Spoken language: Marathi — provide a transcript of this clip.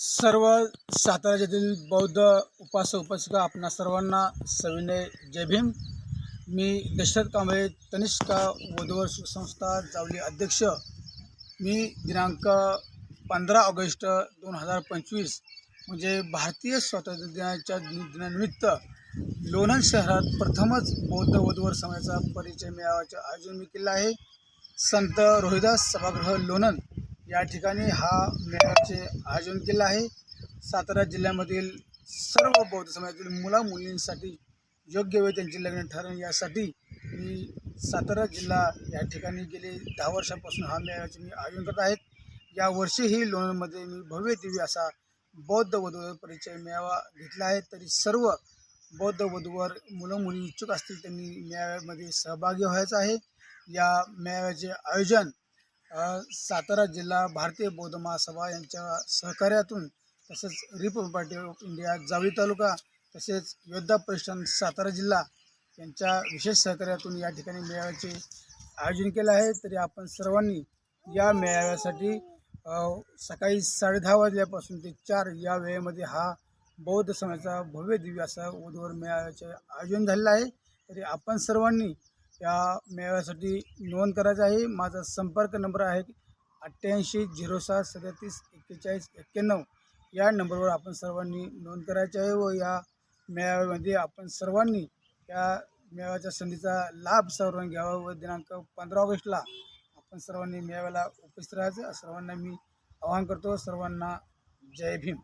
सर्व सातारा जिल्ह्यातील बौद्ध उपासक उपासिका आपणा सर्वांना सविनय जय भीम. मी दशरथ कांबळे तनिष्का वधूवर संस्था जावली अध्यक्ष. मी दिनांक पंधरा ऑगस्ट दोन हजार पंचवीस म्हणजे भारतीय स्वातंत्र्य दिनाच्या दिनानिमित्त लोणंद शहरात प्रथमच बौद्ध वधूवर समाजाचा परिचय मेळाव्याचे आयोजन मी केलं आहे. संत रोहिदास सभागृह लोणंद. या ठिकाणी हा मेळाव्याचे आयोजन केलं आहे. सातारा जिल्ह्यामधील सर्व बौद्ध समाजातील मुला मुलींसाठी योग्य वेळ त्यांचे लग्न ठरवणे यासाठी मी सातारा जिल्हा या ठिकाणी गेले दहा वर्षापासून हा मेळाव्याचे मी आयोजन करत आहेत. यावर्षीही लोणंदमध्ये मी भव्य दिव्य असा बौद्ध वधूवर परिचय मेळावा घेतला आहे. तरी सर्व बौद्ध वधूवर मुलं मुली इच्छुक असतील त्यांनी मेळाव्यामध्ये सहभागी व्हायचं आहे. या मेळाव्याचे आयोजन सातारा जिल्हा भारतीय बौद्ध महासभा यांच्या सहकार्यातून तसेच republic party of India Javali taluka तसेच योद्धा प्रतिष्ठान सातारा जिल्हा यांच्या विशेष सहकार्यातून या ठिकाणी मेळाव्याचे आयोजन केलं आहे. तरी आपण सर्वांनी या मेळाव्यासाठी सकाळी सकाळी साडेदहा वाजल्यापासून ते चार या वेळेमध्ये हा बौद्ध समाजाचा भव्य दिव्य असा वधूवर मेळाव्याचे आयोजन झालेलं आहे. तरी आपण सर्वांनी या मेळाव्यासाठी नोंद करायचं आहे. माझा संपर्क नंबर आहे अठ्ठ्याऐंशी झिरो सात सदतीस एक्केचाळीस एक्क्याण्णव या नंबरवर आपण सर्वांनी नोंद करायची आहे व या मेळाव्यामध्ये आपण सर्वांनी या मेळाव्याच्या संधीचा लाभ सर्वांनी घ्यावा व दिनांक पंधरा ऑगस्टला आपण सर्वांनी मेळाव्याला उपस्थित राहायचं. सर्वांना मी आवाहन करतो. सर्वांना जय भीम.